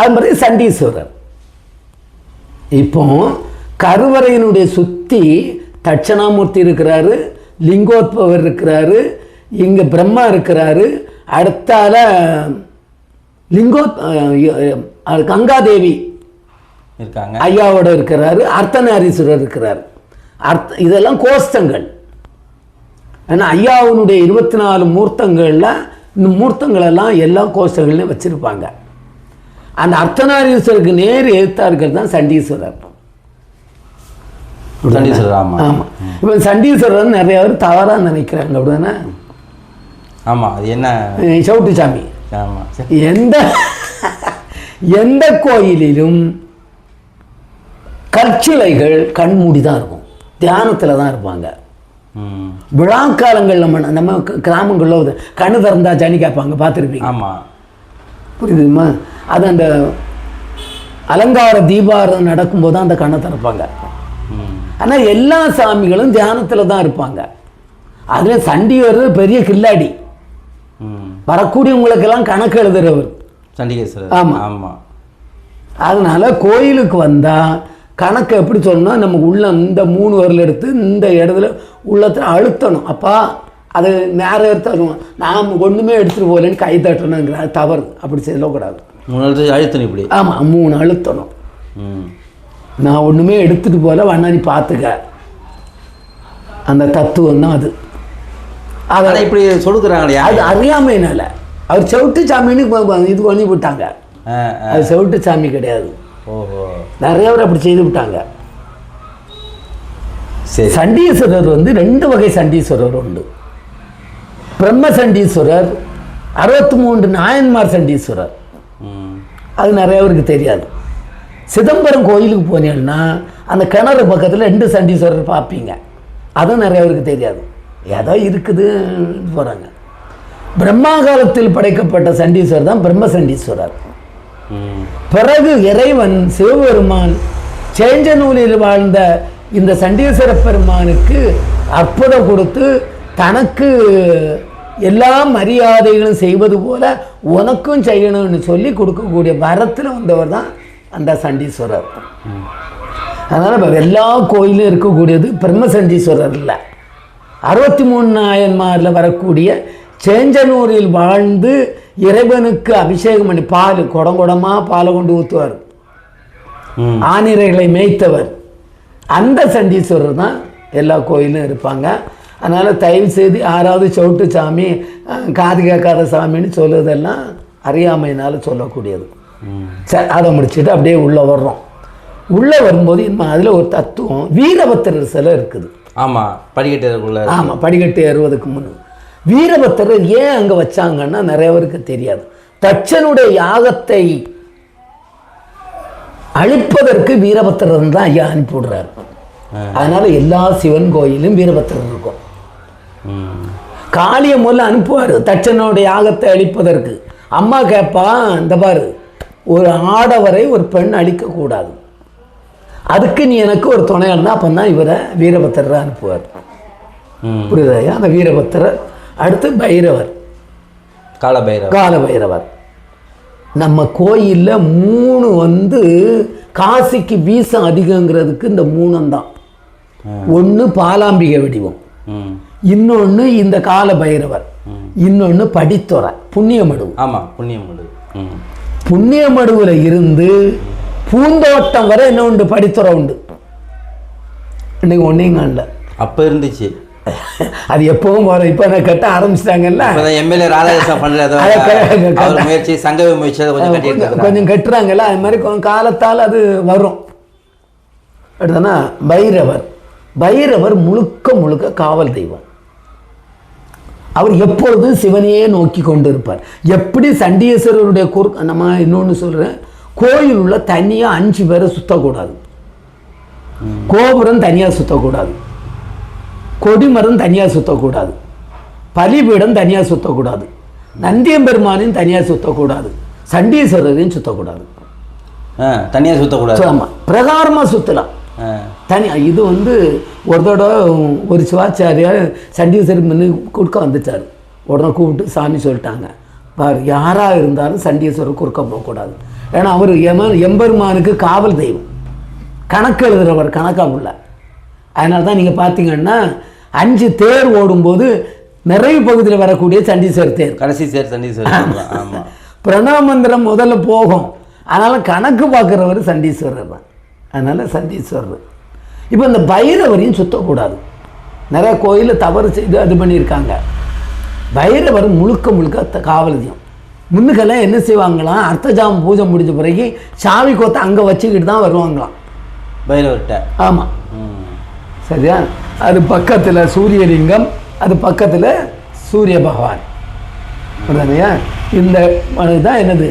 அது மாதிரி சண்டீஸ்வரர். இப்போ கருவறையினுடைய சுத்தி தட்சணாமூர்த்தி இருக்கிறாரு லிங்கோத்பவர் இருக்கிறாரு இங்க பிரம்மா இருக்கிறாரு அடுத்தால லிங்கோ கங்காதேவி இருக்காங்க. ஐயாவோட இருக்கிறாரு அர்த்தநாரீஸ்வரர் இருக்கிறார். அர்த்த இதெல்லாம் கோஷ்டங்கள். ஏன்னா ஐயாவினுடைய இருபத்தி நாலு மூர்த்தங்களில் இந்த மூர்த்தங்கள் எல்லாம் எல்லா கோஷ்டங்கள்லையும் வச்சுருப்பாங்க. அந்த அர்த்தநாரீஸ்வருக்கு நேர் எழுத்தார்கள் தான் சண்டீஸ்வரர் சண்டீஸ்வரர் ஆமா. ஆமாம் இப்போ சண்டீஸ்வரர் நிறைய பேர் தவறாக நினைக்கிறாங்க அப்படிதானே? ஆமா அது என்ன? சவுட்டு சாமி. எந்த எந்த கோயிலிலும் கற்சிலைகள் கண்மூடி தான் இருக்கும். தியானத்தில் தான் இருப்பாங்க. விழா காலங்களில் நம்ம நம்ம கிராமங்களில் கண்ணு திறந்தா ஜனி கேட்பாங்க பார்த்துருப்பீங்க. ஆமா. புரியுதுமா? அது அந்த அலங்கார தீபாரம் நடக்கும்போது தான் அந்த கண்ணை திறப்பாங்க. ஆனால் எல்லா சாமிகளும் தியானத்தில் தான் இருப்பாங்க. அதில் சண்டி வர்றது பெரிய கில்லாடி. வரக்கூடியவங்களுக்கெல்லாம் கணக்கு எழுதுறவர். சண்டிகேஸ்வரர். ஆமா. ஆமா. அதனால கோயிலுக்கு வந்தால் கணக்கு எப்படி சொல்லணும் நமக்கு உள்ள இந்த மூணு வரல் எடுத்து இந்த இடத்துல உள்ளத்தில் அழுத்தணும். அப்பா அது நேரம் எடுத்து நாம் ஒன்றுமே எடுத்துகிட்டு போகலன்னு கை தட்டணுங்கிற தவறு. அப்படி சொல்லக்கூடாது மூணு எழுத்து அழுத்தணும் இப்படி. ஆமாம் மூணு அழுத்தணும். ம் நான் ஒன்றுமே எடுத்துகிட்டு போகல வேணா நீ பார்த்துக்க அந்த தத்துவம் தான் அது. அதை இப்படி சொல்லுக்குறாங்களே அது அறியாமைனால அவர் செவிட்டு சாமின்னு இது பண்ணி விட்டாங்க. அது செவிட்டு சாமி கிடையாது. ஓஹோ. நிறைய பேர் அப்படி செய்து விட்டாங்க. சண்டீஸ்வரர் வந்து ரெண்டு வகை சண்டீஸ்வரர் உண்டு. பிரம்ம சண்டீஸ்வரர் அறுபத்தி மூன்று நாயன்மார் சண்டீஸ்வரர். அது நிறைய பேருக்கு தெரியாது. சிதம்பரம் கோயிலுக்கு போனீங்கன்னா அந்த கிணறு பக்கத்தில் ரெண்டு சண்டீஸ்வரர் பார்ப்பீங்க. அதுவும் நிறைய பேருக்கு தெரியாது. ஏதோ இருக்குது போகிறாங்க பிரம்மா காலத்தில் படைக்கப்பட்ட சண்டீஸ்வரர் தான் பிரம்ம சண்டீஸ்வரர். பிறகு இறைவன் சிவபெருமான் சேஞ்ச நூலில் வாழ்ந்த இந்த சண்டீஸ்வர பெருமானுக்கு அற்புதம் கொடுத்து தனக்கு எல்லா மரியாதைகளும் செய்வது போல உனக்கும் செய்யணும்னு சொல்லி கொடுக்கக்கூடிய வரத்தில் வந்தவர் தான் அந்த சண்டீஸ்வரர். அதனால் இப்போ எல்லா கோயிலும் இருக்கக்கூடியது பிரம்ம சண்டீஸ்வரர் இல்லை. அறுபத்தி மூணு நாயன்மாரில் வரக்கூடிய சேஞ்சனூரில் வாழ்ந்து இறைவனுக்கு அபிஷேகம் பண்ணி பால் குடம் குடமா பாலை கொண்டு ஊற்றுவார் ஆனிரைகளை மேய்த்தவர். அந்த சண்டீஸ்வரர் தான் எல்லா கோயிலும் இருப்பாங்க. அதனால் தயவு செய்து யாராவது சவுட்டு சாமி காது கேட்காத சாமின்னு சொல்லுவதெல்லாம் அறியாமையினால் சொல்லக்கூடியது. சரி அதை முடிச்சுட்டு அப்படியே உள்ளே வர்றோம். உள்ளே வரும்போது இன்னும் அதில் ஒரு தத்துவம் வீரபத்திரர் சிலை இருக்குது. ஆமா படிக்கட்டுக்குள்ள ஆமாம் படிக்கட்டு ஏறுவதற்கு முன். வீரபத்திரர் ஏன் அங்கே வச்சாங்கன்னா நிறைய பேருக்கு தெரியாது. தட்சனுடைய யாகத்தை அழிப்பதற்கு வீரபத்திரர் தான் ஐயா அனுப்பி விடுறாரு? அதனால எல்லா சிவன் கோயிலும் வீரபத்திரர் இருக்கும். காளிய முதல்ல அனுப்புவார். தட்சனுடைய யாகத்தை அழிப்பதற்கு. அம்மா கேட்பா இந்த பாரு ஒரு ஆடவரை ஒரு பெண் அழிக்கக்கூடாது. அதுக்கு நீ எனக்கு ஒரு துணை இருந்தால் அப்போ தான் இவரை வீரபத்திரரை அனுப்புவார். புரியுதாயா அந்த வீரபத்திரர் அடுத்து பைரவர். காலபைரவர். கால பைரவர் நம்ம கோயிலில் மூணு வந்து காசிக்கு வீசம் அதிகங்கிறதுக்கு இந்த மூணும் தான் ஒன்று பாலாம்பிகை வடிவம். ம். இன்னொன்று இந்த கால பைரவர் இன்னொன்று படித்துறை புண்ணியமடுவு. ஆமா புண்ணியம் உண்டு ம். புண்ணியமடுவில் இருந்து பூந்தோட்டம் வரை என்ன உண்டு? படித்துறை உண்டு. இன்னைக்கு ஒன்றையும் காணல. அப்ப இருந்துச்சு. அது எப்பவும் போகிற இப்போ நான் கட்ட ஆரம்பிச்சிட்டாங்கல்ல? எம்எல்ஏ ராதாகிருஷ்ணன் அவர் முயற்சி சங்கவி முயற்சி கொஞ்சம் கொஞ்சம் கட்டுறாங்கல்ல அது மாதிரி கொஞ்சம் காலத்தால் அது வரும். அடுத்தனா பைரவர். பைரவர் முழுக்க முழுக்க காவல் தெய்வம். அவர் எப்பொழுதும் சிவனையே நோக்கி கொண்டு இருப்பார் எப்படி சண்டீஸ்வரருடைய குறு நம்ம இன்னொன்று சொல்கிறேன் கோயில் உள்ள தனியாக அஞ்சு பேரை சுத்தக்கூடாது. கோபுரம் தனியாக சுத்தக்கூடாது. கொடிமரம் தனியாக சுத்தக்கூடாது. பலிபீடம் தனியாக சுத்தக்கூடாது. நந்தியம்பெருமானையும் தனியாக சுத்தக்கூடாது. சண்டீஸ்வரரையும் சுத்தக்கூடாது. ஆ தனியா சுத்தக்கூடாது. ஆமாம் பிரகாரமாக சுற்றலாம் தனி இது வந்து ஒரு தடவை ஒரு சிவாச்சாரியார் சண்டீஸ்வரர் முன்னு கொடுக்க வந்துட்டார். உடனே கூப்பிட்டு சாமி சொல்லிட்டாங்க. பார் யாராக இருந்தாலும் சண்டீஸ்வரர் குறுக்க போகக்கூடாது. ஏன்னா அவர் எம எம்பெருமானுக்கு காவல் தெய்வம். கணக்கு எழுதுறவர் கணக்காக உள்ள அதனால தான் நீங்கள் பார்த்தீங்கன்னா அஞ்சு தேர் ஓடும்போது நிறைவு பகுதியில் வரக்கூடிய சண்டீஸ்வரர் தேர். கடைசி சேர் ஆமா. பிரணவ மந்திரம் முதல்ல போகும். அதனால் கணக்கு பார்க்குறவர் சண்டீஸ்வரர் தான். அதனால் சண்டீஸ்வரர் இப்போ இந்த பைரவரையும் சுத்தக்கூடாது. நிறைய கோயிலில் தவறு செய்து அது பண்ணியிருக்காங்க. பைரவர் முழுக்க முழுக்க காவலதியம். முன்னுக்கெல்லாம் என்ன செய்வாங்களாம்? அர்த்தஜாம பூஜை முடிஞ்ச பிறகு சாமி கோத்தை அங்கே வச்சுக்கிட்டு தான் வருவாங்களாம். பைரவர்கிட்ட? ஆமாம் சரியா? அது பக்கத்தில் சூரியலிங்கம் அது பக்கத்தில் சூரிய பகவான். புரியுதுலையா இந்த தான் என்னது?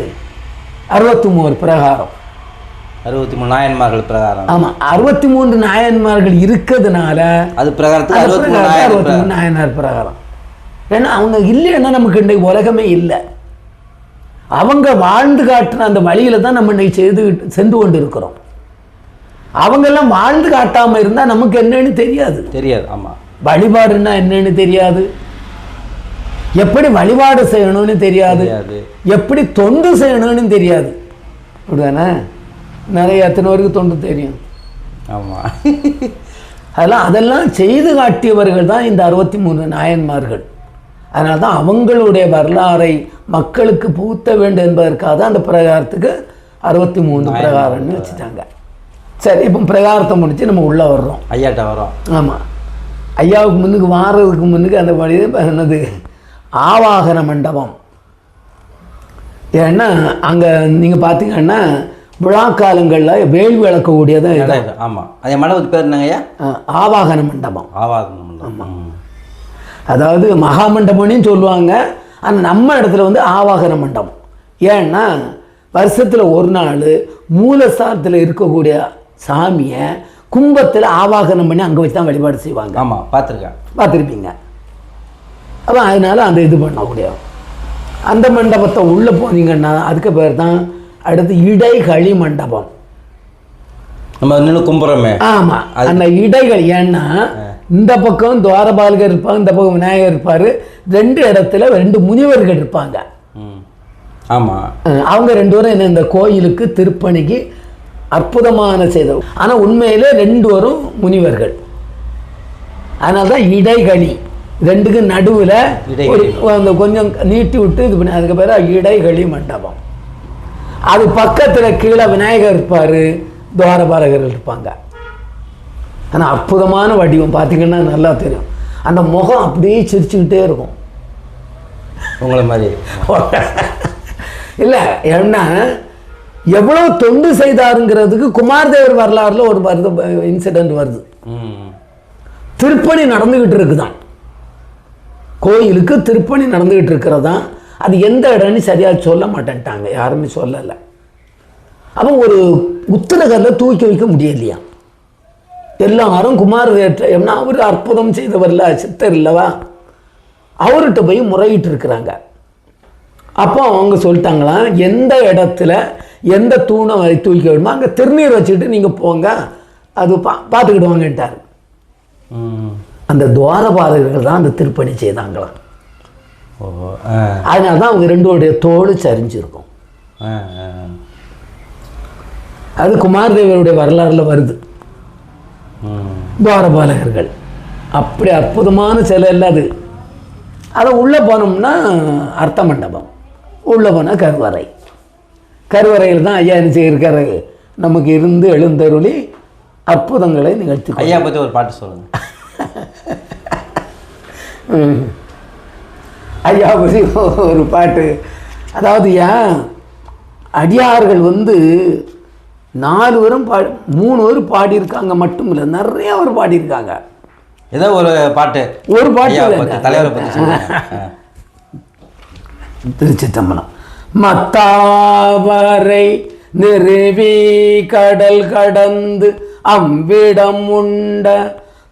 அறுபத்தி மூணு பிரகாரம். அறுபத்தி மூணு நாயன்மார்கள் பிரகாரம். ஆமாம் அறுபத்தி மூன்று நாயன்மார்கள் இருக்கிறதுனால அது பிரகாரத்துக்கு அறுபத்தி மூணு அறுபத்தி மூணு நாயனார் பிரகாரம். ஏன்னா அவங்க இல்லைன்னா நமக்கு இன்றைக்கு உலகமே இல்லை. அவங்க வாழ்ந்து காட்டின அந்த வழியில தான் நம்ம இன்னைக்கு செய்து சென்று கொண்டு இருக்கிறோம் அவங்கெல்லாம் வாழ்ந்து காட்டாம இருந்தா நமக்கு என்னன்னு தெரியாது. தெரியாது ஆமா. வழிபாடுன்னா என்னன்னு தெரியாது. எப்படி வழிபாடு செய்யணும்னு தெரியாது. தெரியாது. எப்படி தொண்டு செய்யணும்னு தெரியாது. அப்படிதானே? நிறைய எத்தனை பேருக்கு தொண்டு தெரியும். ஆமா. அதெல்லாம் அதெல்லாம் செய்து காட்டியவர்கள் தான் இந்த அறுபத்தி மூணு நாயன்மார்கள். அதனால தான் அவங்களுடைய வரலாறை மக்களுக்கு புகுத்த வேண்டும் என்பதற்காக தான் அந்த பிரகாரத்துக்கு அறுபத்தி மூணு பிரகாரம்னு வச்சுட்டாங்க. சரி இப்போ பிரகாரத்தை முடிச்சு நம்ம உள்ளே வர்றோம். ஐயாட்ட வரோம் ஆமாம் ஐயாவுக்கு முன்னுக்கு வாரதுக்கு முன்னுக்கு அந்த வழி என்னது? ஆவாகன மண்டபம். ஏன்னா அங்கே நீங்கள் பார்த்தீங்கன்னா விழா காலங்களில் வேள்வி விளக்கக்கூடியதான் இடம் இடம் இது. ஆமா. அது மண்டபத்துக்கு பேர் என்னங்க ஐயா ஆ, ஆவாகன மண்டபம். ஆவாதம் மண்டபம். ம். அதாவது மகாமண்டபம்னு சொல்லுவாங்க. ஆனால் நம்ம இடத்துல வந்து ஆவாகன மண்டபம். ஏன்னா வருஷத்தில் ஒரு நாள் மூலஸ்தானத்தில் இருக்கக்கூடிய சாமியை கும்பத்தில் ஆவாகனம் பண்ணி அங்கே வச்சு தான் வழிபாடு செய்வாங்க. ஆமா பார்த்துருக்கேன். பார்த்துருப்பீங்க. அப்போ அதனால அந்த இது பண்ணக்கூடிய அந்த மண்டபத்தை உள்ளே போனீங்கன்னா அதுக்கு பேர் தான் அடுத்து இடைகளி மண்டபம். நம்ம நின்று கும்புறோமே. ஆமாம் அந்த இடைகள் ஏன்னா இந்த பக்கம் துவாரபாலகர் இருப்பாங்க இந்த பக்கம் விநாயகர் இருப்பார். ரெண்டு இடத்துல ரெண்டு முனிவர்கள் இருப்பாங்க. ஆமா. அவங்க ரெண்டு பேரும் என்ன இந்த கோயிலுக்கு திருப்பணிக்கு அற்புதமான செய்த ஆனால் உண்மையிலே ரெண்டு பேரும் முனிவர்கள். அதனால தான் இடைகளி. ரெண்டுக்கு நடுவில். ஒரு அந்த கொஞ்சம் நீட்டி விட்டு இது பண்ணி அதுக்கு பேர் இடைகளி மண்டபம். அது பக்கத்தில் கீழே விநாயகர் இருப்பார் துவாரபாலகர்கள் இருப்பாங்க. ஆனால் அற்புதமான வடிவம் பார்த்தீங்கன்னா நல்லா தெரியும். அந்த முகம் அப்படியே சிரிச்சுக்கிட்டே இருக்கும். உங்களை மாதிரி. இல்லை ஏன்னா எவ்வளோ தொண்டு செய்தாருங்கிறதுக்கு குமாரதேவர் வரலாறுல ஒரு வருது இன்சிடென்ட் வருது. ம். திருப்பணி நடந்துக்கிட்டு இருக்குதான். கோயிலுக்கு திருப்பணி நடந்துக்கிட்டு இருக்கிறதான் அது எந்த இடம்னு சரியாக சொல்ல மாட்டேன்ட்டாங்க. யாருமே சொல்லலை. அப்போ ஒரு உத்தரகல்ல தூக்கி வைக்க முடியலையா? எல்லாரும் குமாரதேவற்ற ஏன்னா அவர் அற்புதம் செய்தவர்ல சித்தர் இல்லவா? அவர்கிட்ட போய் முறையிட்டு இருக்கிறாங்க. அப்போ அவங்க சொல்லிட்டாங்களாம் எந்த இடத்துல எந்த தூணை தூக்கி விடுமோ அங்கே திருநீர் வச்சுக்கிட்டு நீங்கள் போங்க. அது பா பார்த்துக்கிடுவாங்கன்ட்டார். அந்த துவாரபாலகர்கள் தான் அந்த திருப்பணி செய்தாங்களாம். அதனால தான் அவங்க ரெண்டோடைய தோடு சரிஞ்சிருக்கும். அது குமாரதேவருடைய வரலாறுல வருது. துவாரபாலகர்கள் அப்படி அற்புதமான சிலை இல்லை அது. அதை உள்ளே போனோம்னா அர்த்த மண்டபம் உள்ளே போனால் கருவறை. கருவறையில் தான் ஐயா என்ன செய்யிருக்காரு? நமக்கு இருந்து எழுந்தருளி அற்புதங்களை நிகழ்த்தி ஐயா பற்றி ஒரு பாட்டு சொல்லுங்க. ம். ஐயா பற்றி ஒரு பாட்டு. அதாவது ஏன்? அடியார்கள் வந்து நாலு பேரும் பா மூணு பேர் பாடியிருக்காங்க மட்டும் இல்லை நிறைய பேர் பாடியிருக்காங்க. ஏதோ ஒரு பாட்டு. ஒரு பாட்டு தலைவரை பற்றி. திருச்சித்தம்பலம் மத்தாவரை நிறுவி கடல் கடந்து அவ்விடம் உண்ட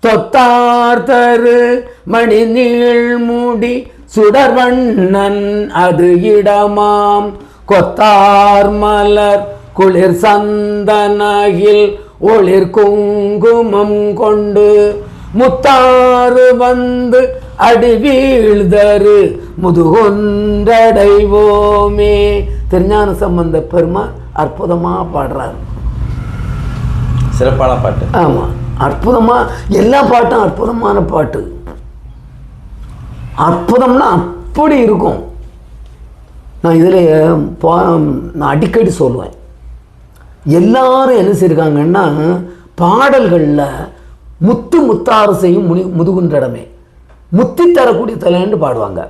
தொத்தார் தரு மணி நீள்முடி சுடர்வண்ணன் அது இடமாம். கொத்தார் மலர் குளிர் சந்தனகில் ஒளிர் குங்குமம் கொண்டு முத்தாறு வந்து அடி வீழ்தரு முதுகொன்றடைவோமே. திருஞான சம்பந்த பெருமான் அற்புதமா பாடுறாரு. சிறப்பான பாட்டு. ஆமா அற்புதமா எல்லா பாட்டும் அற்புதமான பாட்டு. அற்புதம்னா அப்படி இருக்கும். நான் இதில் போ நான் அடிக்கடி சொல்லுவேன். எல்லாரும் என்ன செய்யிருக்காங்கன்னா பாடல்களில் முத்து முத்தாறு செய்யும் முனி முதுகுன்றடமே முத்தி தரக்கூடிய தலைன்னு பாடுவாங்க.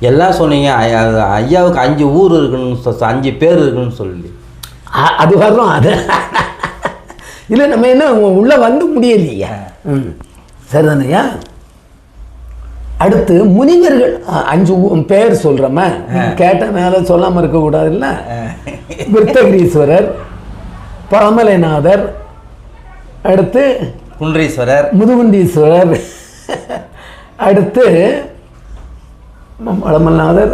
எல்லாம் சொன்னீங்க ஐயாவுக்கு அஞ்சு ஊர் இருக்குன்னு அஞ்சு பேர் இருக்குன்னு சொல்லி. அது வரும் அது. இல்லை நம்ம என்ன உள்ளே வந்து முடியலையா. ம். சரிதானையா அடுத்து முனிவர்கள் அஞ்சு பேர் சொல்கிறோமே கேட்ட மேலே சொல்லாமல் இருக்கக்கூடாதுல்ல விருத்தகிரீஸ்வரர் பரமலைநாதர் அடுத்து குன்றீஸ்வரர். முதுகுண்டீஸ்வரர் அடுத்து பழமல்நாதர்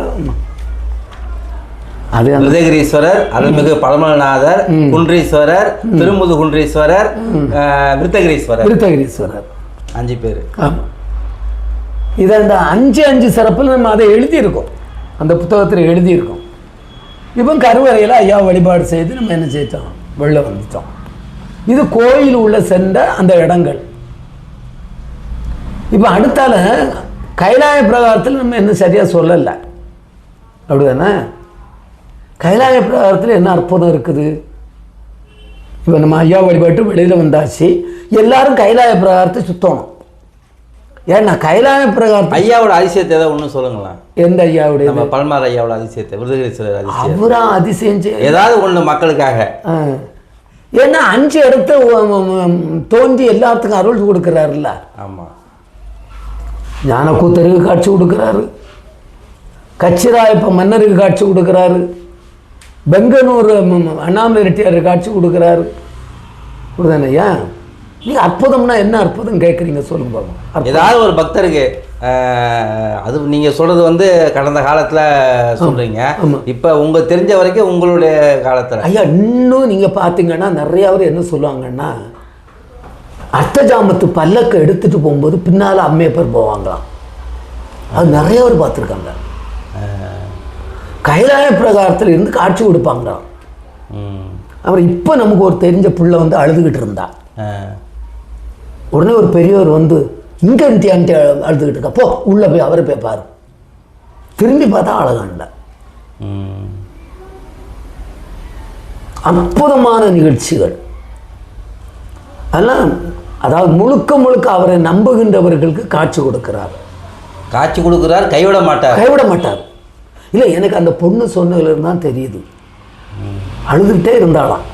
அது அந்த மிருதகிரீஸ்வரர் அருள்மிகு பழமநாதர் குன்றீஸ்வரர் திருமுது குன்றீஸ்வரர் விருத்தகிரீஸ்வரர். விருத்தகிரீஸ்வரர். அஞ்சு பேர். ஆமாம் இதை இந்த அஞ்சு அஞ்சு சிறப்பில் நம்ம அதை எழுதியிருக்கோம். அந்த புத்தகத்தில் எழுதியிருக்கோம். இப்போ கருவறையில் ஐயா வழிபாடு செய்து நம்ம என்ன செய்தோம்? வெளில வந்துட்டோம். இது கோயில் உள்ள சென்ற அந்த இடங்கள். இப்போ அடுத்தால கைலாய பிரகாரத்தில் நம்ம இன்னும் சரியாக சொல்லலை. அப்படிதானே? கைலாய பிரகாரத்தில் என்ன அற்புதம் இருக்குது? இப்போ நம்ம ஐயா வழிபாட்டு வெளியில் வந்தாச்சு. எல்லாரும் கைலாய பிரகாரத்தை சுத்தணும். ஏன்னா கைலாய பிரகாரத்தை ஐயாவோட அதிசயத்தை ஏதாவது ஒன்று சொல்லுங்களேன். எந்த ஐயாவுடைய நம்ம பல்மார் ஐயாவோட அதிசயத்தை விருதகிரீஸ்வரர் அதிசயம். அவரா அதிசயம் ஏதாவது ஒன்று மக்களுக்காக. ஏன்னா அஞ்சு இடத்த தோன்றி எல்லாத்துக்கும் அருள் கொடுக்குறாருல்ல. ஆமாம் ஞானக்கூத்தருக்கு காட்சி கொடுக்குறாரு. கச்சிராயப்ப மன்னருக்கு காட்சி கொடுக்குறாரு. ம- அண்ணாமலை ரெட்டியாருக்கு காட்சி கொடுக்குறாரு. கொடுதானையா நீங்கள் அற்புதம்னா என்ன அற்புதம் கேட்குறீங்க சொல்லுங்க அற்புதம். ஏதாவது ஒரு பக்தருக்கு அது நீங்கள் சொல்கிறது வந்து கடந்த காலத்தில் சொல்கிறீங்க. இப்போ உங்கள் தெரிஞ்ச வரைக்கும் உங்களுடைய காலத்தில். ஐயா இன்னும் நீங்கள் பார்த்தீங்கன்னா நிறைய பேர் என்ன சொல்லுவாங்கன்னா அர்த்தஜாமத்து பல்லக்கு எடுத்துட்டு போகும்போது பின்னால் அம்மையப்பர் போவாங்களாம். அது நிறைய பேர் பார்த்துருக்காங்க கைலாய பிரகாரத்தில் இருந்து காட்சி கொடுப்பாங்களாம். அப்புறம் இப்போ நமக்கு ஒரு தெரிஞ்ச புள்ள வந்து அழுதுகிட்டு இருந்தா. அஹ், உடனே ஒரு பெரியவர் வந்து இங்கே அன்ட்டி அன்ட்டி அழுதுகிட்டு இருக்கா? போ உள்ளே போய் அவரை போய் பாரு. திரும்பி பார்த்தா அழகான்ல. அற்புதமான நிகழ்ச்சிகள். அதெல்லாம் அதாவது முழுக்க முழுக்க அவரை நம்புகின்றவர்களுக்கு காட்சி கொடுக்கிறார். காட்சி கொடுக்குறார் கைவிட மாட்டார். கைவிட மாட்டார். இல்லை எனக்கு அந்த பொண்ணு சொன்னதுலேருந்து தான் தெரியுது. அழுதுகிட்டே இருந்தாளாம்.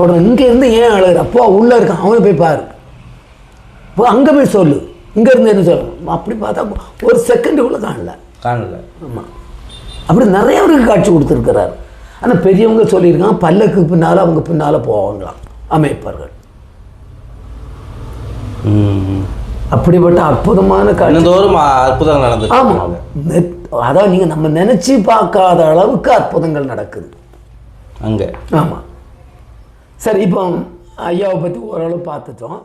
உடனே இங்கே இருந்து ஏன் அழுகுற? அப்போ உள்ளே இருக்கான் அவனை போய் பாரு. போ அங்கே போய் சொல்லு. இங்கே இருந்து என்ன சொல்லு அப்படி பார்த்தா ஒரு செகண்டுக்குள்ளே காணல. காணல. ஆமாம் அப்படி நிறைய பேருக்கு காட்சி கொடுத்துருக்கிறார். ஆனால் பெரியவங்க சொல்லியிருக்காங்க பல்லக்கு பின்னால் அவங்க பின்னால் போவாங்களாம் அமைப்பார்கள். அப்படிப்பட்ட அற்புதமான காட்சி. தினந்தோறும் அற்புதங்கள் நடந்து ஆமாம் அதான் நீங்கள் நம்ம நினச்சி பார்க்காத அளவுக்கு அற்புதங்கள் நடக்குது. அங்கே. ஆமாம் சரி இப்போ ஐயாவை பற்றி ஓரளவு பார்த்துட்டோம்.